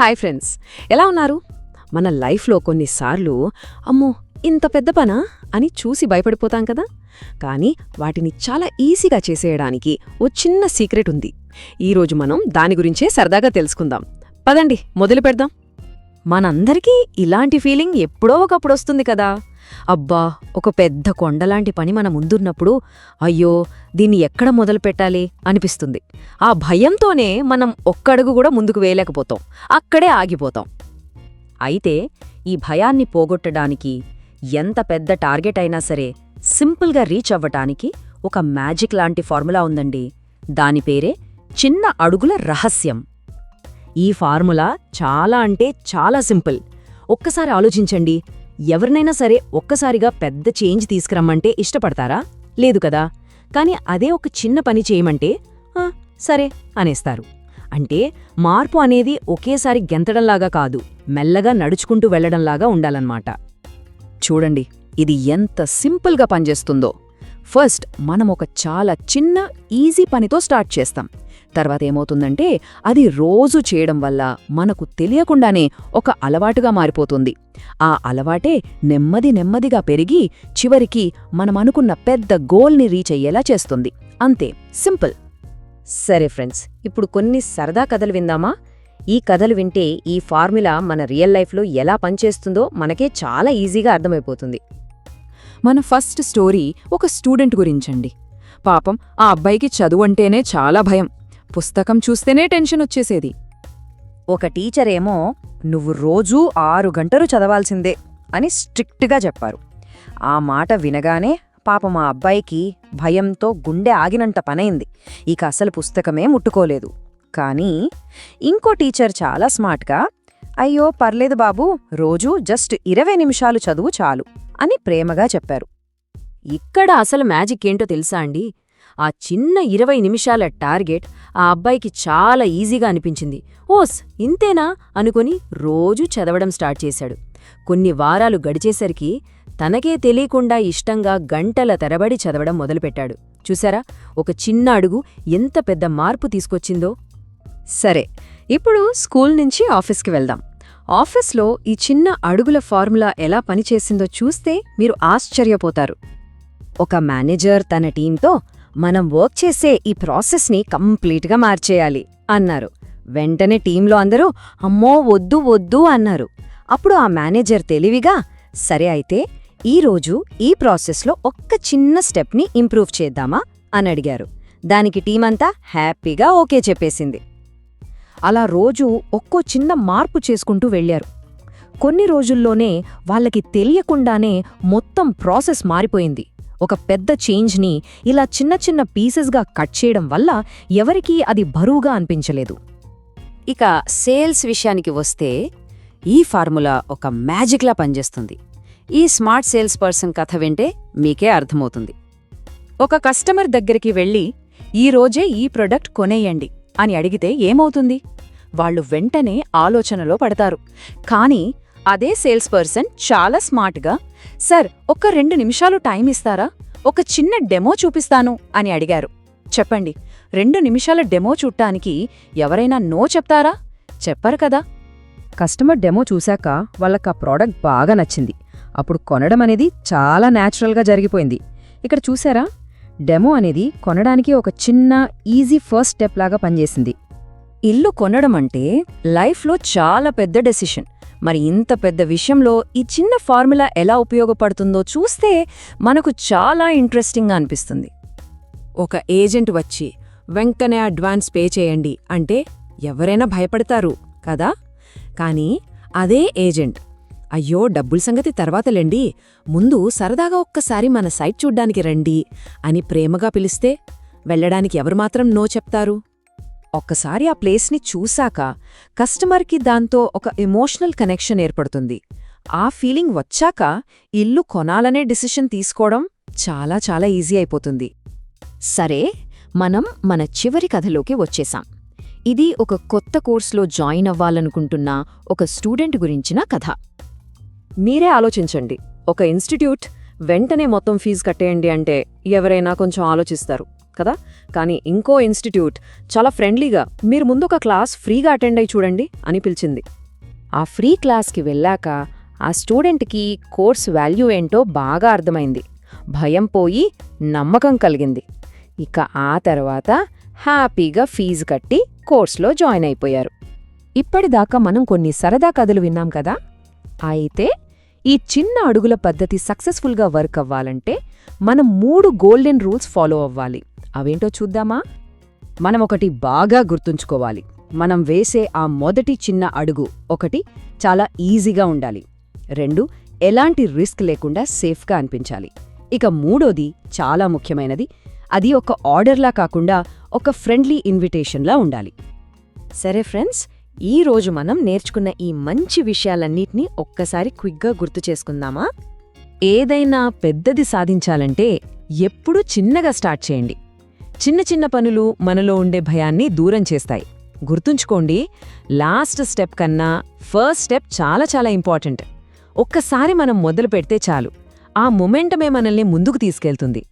Hi friends ఎలా ఉన్నారు? మన లైఫ్లో కొన్నిసార్లు అమ్మో ఇంత పెద్ద పనా? అని చూసి భయపడిపోతాం కదా. కానీ వాటిని చాలా ఈజీగా చేసేయడానికి ఓ చిన్న సీక్రెట్ ఉంది. ఈరోజు మనం దాని గురించే సరదాగా తెలుసుకుందాం. పదండి మొదలు పెడదాం. మనందరికీ ఇలాంటి ఫీలింగ్ ఎప్పుడో ఒకప్పుడు వస్తుంది కదా. అబ్బా ఒక పెద్ద కొండలాంటి పని మన ముందున్నప్పుడు అయ్యో దీన్ని ఎక్కడ మొదలు పెట్టాలి అనిపిస్తుంది. ఆ భయంతోనే మనం ఒక్కడుగు కూడా ముందుకు వేయలేకపోతాం. అక్కడే ఆగిపోతాం. అయితే ఈ భయాన్ని పోగొట్టడానికి ఎంత పెద్ద టార్గెట్ అయినా సరే సింపుల్గా రీచ్ అవ్వటానికి ఒక మ్యాజిక్ లాంటి ఫార్ములా ఉందండి. దాని పేరే చిన్న అడుగుల రహస్యం. ఈ ఫార్ములా చాలా అంటే చాలా సింపుల్. ఒక్కసారి ఆలోచించండి. ఎవరినైనా సరే ఒక్కసారిగా పెద్ద చేంజ్ తీసుకురమ్మంటే ఇష్టపడతారా? లేదు కదా. కాని అదే ఒక చిన్న పని చేయమంటే సరే అనేస్తారు. అంటే మార్పు అనేది ఒకేసారి గెంతడంలాగా కాదు మెల్లగా నడుచుకుంటూ వెళ్ళడంలాగా ఉండాలన్నమాట. చూడండి ఇది ఎంత సింపుల్గా పనిచేస్తుందో. ఫస్ట్ మనం ఒక చాలా చిన్న ఈజీ పనితో స్టార్ట్ చేస్తాం. తర్వాత ఏమవుతుందంటే అది రోజు చేయడం వల్ల మనకు తెలియకుండానే ఒక అలవాటుగా మారిపోతుంది. ఆ అలవాటే నెమ్మది నెమ్మదిగా పెరిగి చివరికి మనమనుకున్న పెద్ద గోల్ని రీచ్ అయ్యేలా చేస్తుంది. అంతే సింపుల్. సరే ఫ్రెండ్స్ ఇప్పుడు కొన్ని సరదా కథలు విందామా? ఈ కథలు వింటే ఈ ఫార్ములా మన రియల్ లైఫ్లో ఎలా పనిచేస్తుందో మనకే చాలా ఈజీగా అర్థమైపోతుంది. మన ఫస్ట్ స్టోరీ ఒక స్టూడెంట్ గురించండి. పాపం ఆ అబ్బాయికి చదువు అంటేనే చాలా భయం. పుస్తకం చూస్తేనే టెన్షన్ వచ్చేసేది. ఒక టీచరేమో నువ్వు రోజూ ఆరు గంటలు చదవాల్సిందే అని స్ట్రిక్ట్గా చెప్పారు. ఆ మాట వినగానే పాపం ఆ అబ్బాయికి భయంతో గుండె ఆగినంత పనైంది. ఇక అసలు పుస్తకమే ముట్టుకోలేదు. కానీ ఇంకో టీచర్ చాలా స్మార్ట్గా అయ్యో పర్లేదు బాబూ రోజూ జస్ట్ ఇరవై నిమిషాలు చదువు చాలు అని ప్రేమగా చెప్పారు. ఇక్కడ అసలు మ్యాజిక్ ఏంటో తెలుసా అండి? ఆ చిన్న ఇరవై నిమిషాల టార్గెట్ ఆ అబ్బాయికి చాలా ఈజీగా అనిపించింది. ఓస్ ఇంతేనా? అనుకుని రోజూ చదవడం స్టార్ట్ చేశాడు. కొన్ని వారాలు గడిచేసరికి తనకే తెలియకుండా ఇష్టంగా గంటల తరబడి చదవడం మొదలుపెట్టాడు. చూసారా? ఒక చిన్న అడుగు ఎంత పెద్ద మార్పు తీసుకొచ్చిందో? సరే ఇప్పుడు స్కూల్ నుంచి ఆఫీస్కి వెళ్దాం. ఆఫీస్లో ఈ చిన్న అడుగుల ఫార్ములా ఎలా పనిచేసిందో చూస్తే మీరు ఆశ్చర్యపోతారు. ఒక మేనేజర్ తన టీంతో మనం వర్క్ చేసే ఈ ప్రాసెస్ని కంప్లీట్గా మార్చేయాలి అన్నారు. వెంటనే టీంలో అందరూ అమ్మో వద్దు వద్దు అన్నారు. అప్పుడు ఆ మేనేజర్ తెలివిగా సరే అయితే ఈరోజు ఈ ప్రాసెస్లో ఒక్క చిన్న స్టెప్ని ఇంప్రూవ్ చేద్దామా అని అడిగారు. దానికి టీమంతా హ్యాపీగా ఓకే చెప్పేసింది. అలా రోజు ఒక్కో చిన్న మార్పు చేసుకుంటూ వెళ్ళారు కొన్ని రోజుల్లోనే వాళ్ళకి తెలియకుండానే మొత్తం ప్రాసెస్ మారిపోయింది. ఒక పెద్ద చేంజ్ని ఇలా చిన్న చిన్న పీసెస్గా కట్ చేయడం వల్ల ఎవరికీ అది బరువుగా అనిపించలేదు. ఇక సేల్స్ విషయానికి వస్తే ఈ ఫార్ములా ఒక మ్యాజిక్లా పనిచేస్తుంది. ఈ స్మార్ట్ సేల్స్ పర్సన్ కథ వింటే మీకే అర్థమవుతుంది. ఒక కస్టమర్ దగ్గరికి వెళ్ళి ఈ రోజే ఈ ప్రొడక్ట్ కొనేయండి. అని అడిగితే ఏమవుతుంది? వాళ్ళు వెంటనే ఆలోచనలో పడతారు. కానీ అదే సేల్స్ పర్సన్ చాలా స్మార్ట్గా సార్ ఒక్క రెండు నిమిషాలు టైం ఇస్తారా? ఒక చిన్న డెమో చూపిస్తాను అని అడిగారు. చెప్పండి. రెండు నిమిషాల డెమో చూడటానికి ఎవరైనా నో చెప్తారా? చెప్పరు కదా. కస్టమర్ డెమో చూశాక వాళ్ళకా ప్రోడక్ట్ బాగా నచ్చింది. అప్పుడు కొనడం అనేది చాలా న్యాచురల్గా జరిగిపోయింది. ఇక్కడ చూసారా డెమో అనేది కొనడానికి ఒక చిన్న ఈజీ ఫస్ట్ స్టెప్ లాగా పనిచేసింది. ఇల్లు కొనడం అంటే లైఫ్లో చాలా పెద్ద డెసిషన్. మరి ఇంత పెద్ద విషయంలో ఈ చిన్న ఫార్ములా ఎలా ఉపయోగపడుతుందో చూస్తే మనకు చాలా ఇంట్రెస్టింగ్గా అనిపిస్తుంది. ఒక ఏజెంట్ వచ్చి వెంకనే అడ్వాన్స్ పే చేయండి అంటే ఎవరైనా భయపడతారు కదా? కానీ అదే ఏజెంట్. అయ్యో డబ్బుల సంగతి తర్వాతలేండి ముందు సరదాగా ఒక్కసారి మన సైట్ చూడ్డానికి రండి అని ప్రేమగా పిలిస్తే వెళ్ళడానికి ఎవరు మాత్రం నో చెప్తారు. ఒక్కసారి ఆ ప్లేస్ని చూశాక కస్టమర్కి దాంతో ఒక ఎమోషనల్ కనెక్షన్ ఏర్పడుతుంది. ఆ ఫీలింగ్ వచ్చాక ఇల్లు కొనాలనే డిసిషన్ తీసుకోవడం చాలా చాలా ఈజీ అయిపోతుంది. సరే మనం మన చివరి కథలోకి వచ్చేసాం. ఇది ఒక కొత్త కోర్సులో జాయిన్ అవ్వాలనుకుంటున్న ఒక స్టూడెంట్ గురించిన కథ. మీరే ఆలోచించండి. ఒక ఇన్స్టిట్యూట్ వెంటనే మొత్తం ఫీజు కట్టేయండి అంటే ఎవరైనా కొంచెం ఆలోచిస్తారు కదా? కానీ ఇంకో ఇన్స్టిట్యూట్ చాలా ఫ్రెండ్లీగా మీరు ముందు ఒక క్లాస్ ఫ్రీగా అటెండ్ అయి చూడండి అని పిలిచింది. ఆ ఫ్రీ క్లాస్కి వెళ్ళాక ఆ స్టూడెంట్కి కోర్స్ వాల్యూ ఏంటో బాగా అర్థమైంది. భయం పోయి నమ్మకం కలిగింది. ఇక ఆ తర్వాత హ్యాపీగా ఫీజు కట్టి కోర్స్లో జాయిన్ అయిపోయారు. ఇప్పటిదాకా మనం కొన్ని సరదా కథలు విన్నాం కదా? అయితే ఈ చిన్న అడుగుల పద్ధతి సక్సెస్ఫుల్గా వర్క్ అవ్వాలంటే మనం మూడు గోల్డెన్ రూల్స్ ఫాలో అవ్వాలి. అవేంటో చూద్దామా? మనం ఒకటి బాగా గుర్తుంచుకోవాలి. మనం వేసే ఆ మొదటి చిన్న అడుగు ఒకటి చాలా ఈజీగా ఉండాలి. రెండు ఎలాంటి రిస్క్ లేకుండా సేఫ్గా అనిపించాలి. ఇక మూడోది చాలా ముఖ్యమైనది. అది ఒక ఆర్డర్లా కాకుండా ఒక ఫ్రెండ్లీ ఇన్విటేషన్లా ఉండాలి. సరే ఫ్రెండ్స్ ఈ రోజు మనం నేర్చుకున్న ఈ మంచి విషయాలన్నిటినీ ఒక్కసారి క్విక్గా గుర్తు చేసుకుందామా? ఏదైనా పెద్దది సాధించాలంటే ఎప్పుడూ చిన్నగా స్టార్ట్ చేయండి. చిన్న చిన్న పనులు మనలో ఉండే భయాన్ని దూరం చేస్తాయి. గుర్తుంచుకోండి లాస్ట్ స్టెప్ కన్నా ఫస్ట్ స్టెప్ చాలా చాలా ఇంపార్టెంట్. ఒక్కసారి మనం మొదలు పెడితే చాలు. ఆ మొమెంటమే మనల్ని ముందుకు తీసుకెళ్తుంది.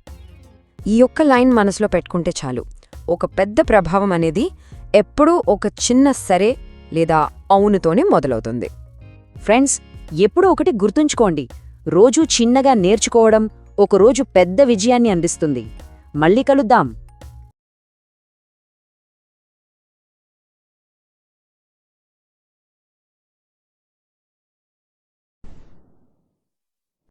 ఈ ఒక్క లైన్ మనసులో పెట్టుకుంటే చాలు. ఒక పెద్ద ప్రభావం అనేది ఎప్పుడూ ఒక చిన్న సరే లేదా అవునుతోనే మొదలవుతుంది. ఫ్రెండ్స్ ఎప్పుడూ ఒకటి గుర్తుంచుకోండి. రోజూ చిన్నగా నేర్చుకోవడం ఒకరోజు పెద్ద విజయాన్ని అందిస్తుంది. మళ్ళీ కలుద్దాం.